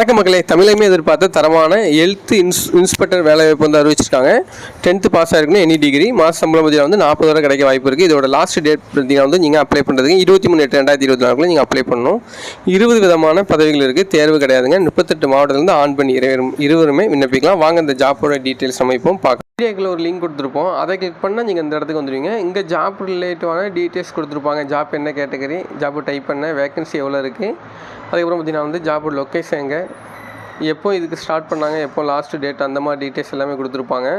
வணக்க மக்களே. தமிழையுமே எதிர்பார்த்த தரமான ஹெல்த் இன்ஸ் இன்ஸ்பெக்டர் வேலை வாய்ப்பு வந்து அறிவிச்சிருக்காங்க. டென்த்து பாஸ் ஆகிருக்குன்னு எனி டிகிரி மாத சம்பளம் பார்த்தீங்கன்னா வந்து நாற்பது வரை கிடைக்க வாய்ப்பு இருக்குது இதோட லாஸ்ட் டேட் பார்த்தீங்கன்னா வந்து நீங்கள் அப்ளை பண்ணுறதுக்கு இருபத்தி மூணு எட்டு ரெண்டாயிரத்தி இருபத்தி நாலுக்குள்ள நீங்கள் அப்ளை பண்ணணும். இருபது விதமான பதவிகள் இருக்குது தேர்வு கிடையாதுங்க. முப்பத்தெட்டு மாவட்டத்திலேருந்து ஆண் பெண் இருவரும் இருவருமே விண்ணப்பிக்கலாம். வாங்க இந்த ஜாப்போட டீட்டெயில்ஸ் அமைப்போம். பார்க்கலாம். வீடியோக்கில் ஒரு லிங்க் கொடுத்துருப்போம். அதை கிளிக் பண்ணால் நீங்கள் இந்த இடத்துக்கு வந்துடுவீங்க இங்கே ஜாப் ரிலேட்டிவான டீட்டெயில்ஸ் கொடுத்துருப்பாங்க. ஜாப் என்ன கேட்டகரி ஜாப் டைப் பண்ண வேகன்சி எவ்வளோ இருக்குது அதுக்கப்புறம் பார்த்தீங்கன்னா வந்து ஜாப் லொக்கேஷன் எங்கே? எப்போ இதுக்கு ஸ்டார்ட் பண்ணாங்க? எப்போ லாஸ்ட்டு டேட் அந்த மாதிரி டீட்டெயில்ஸ் எல்லாமே கொடுத்துருப்பாங்க.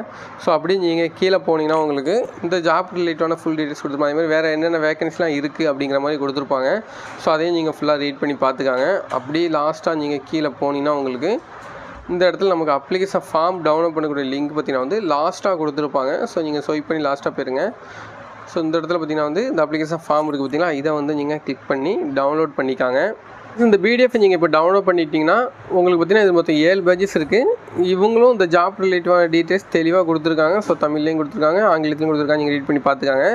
ஸோ அப்படி நீங்கள் கீழே போனீங்கன்னா உங்களுக்கு இந்த ஜாப் ரிலேட்டடான ஃபுல் டீட்டெயில்ஸ் கொடுத்துருப்பாங்க. அதே மாதிரி வேறு என்னென்ன வேகன்சிலாம் இருக்குது அப்படிங்கிற மாதிரி கொடுத்துருப்பாங்க. ஸோ அதையும் நீங்கள் ஃபுல்லாக ரீட் பண்ணி பார்த்துக்காங்க. அப்படி லாஸ்ட்டாக நீங்கள் கீழே போனீங்கன்னா உங்களுக்கு இந்த இடத்துல நமக்கு அப்ளிகேஷன் ஃபார்ம் டவுன்லோட் பண்ணக்கூடிய லிங்க் பார்த்தீங்கன்னா வந்து லாஸ்ட்டாக கொடுத்துருப்பாங்க. ஸோ நீங்கள் ஸ்வைப் பண்ணி லாஸ்ட்டாக போயிருங்க. ஸோ இந்த இடத்துல பார்த்தீங்கன்னா வந்து இந்த அப்ளிகேஷன் ஃபார்ம் இருக்குது பார்த்தீங்கன்னா இதை வந்து நீங்கள் கிளிக் பண்ணி டவுன்லோட் பண்ணிக்காங்க. இந்த பிடிஎஃப் நீங்கள் இப்போ டவுன்லோட் பண்ணிட்டீங்கன்னா உங்களுக்கு பார்த்தீங்கன்னா இது மொத்தம் ஏழு பேஜஸ் இருக்குது இவங்களும் இந்த ஜாப் ரிலேட்டிவான டீட்டெயில்ஸ் தெளிவாக கொடுத்துருக்காங்க. ஸோ தமிழ்லேயும் கொடுத்துருக்காங்க ஆங்கிலத்துலையும் கொடுத்துருக்காங்க. நீங்கள் ரீட் பண்ணி பார்த்துக்காங்க.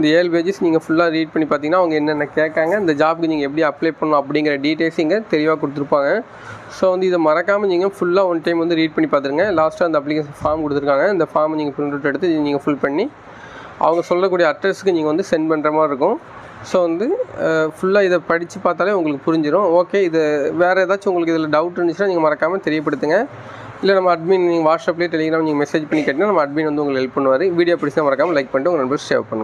இந்த ஏழு பேஜஸ் நீங்கள் ஃபுல்லாக ரீட் பண்ணி பார்த்தீங்கன்னா அவங்க என்னென்ன கேட்காங்க இந்த ஜாப்க்கு நீங்கள் எப்படி அப்ளை பண்ணணும் அப்படிங்கிற டீட்டெயில்ஸ் இங்கே தெளிவாக கொடுத்துருப்பாங்க. ஸோ வந்து இதை மறக்காமல் நீங்கள் ஃபுல்லாக ஒன் டைம் வந்து ரீட் பண்ணி பார்த்துருங்க. லாஸ்ட்டாக அந்த அப்ளிகேஷன் ஃபார்ம் கொடுத்துருக்காங்க. இந்த ஃபார்மை நீங்கள் பிரிண்ட் அவுட் எடுத்து நீங்கள் ஃபில் பண்ணி அவங்க சொல்லக்கூடிய அட்ரஸுக்கு நீங்கள் வந்து சென்ட் பண்ணுற மாதிரி இருக்கும். ஸோ வந்து ஃபுல்லாக இதை படித்து பார்த்தாலே உங்களுக்கு புரிஞ்சிடும் ஓகே இது வேறு ஏதாச்சும் உங்களுக்கு இதில் டவுட் இருந்துச்சுன்னா நீங்கள் மறக்காமல் தெரியப்படுத்துங்க. இல்லை நம்ம அட்மின் நீங்கள் வாட்ஸ்அப்லேயே டெலிகிராம் நீங்கள் மெசேஜ் பண்ணி கேட்டிங்கன்னா நம்ம அட்மின் வந்து உங்களுக்கு ஹெல்ப் பண்ணுவார். வீடியோ பிடிச்சா மறக்காமல் லைக் பண்ணிட்டு உங்கள் நண்பர் ஷேர் பண்ணுங்கள்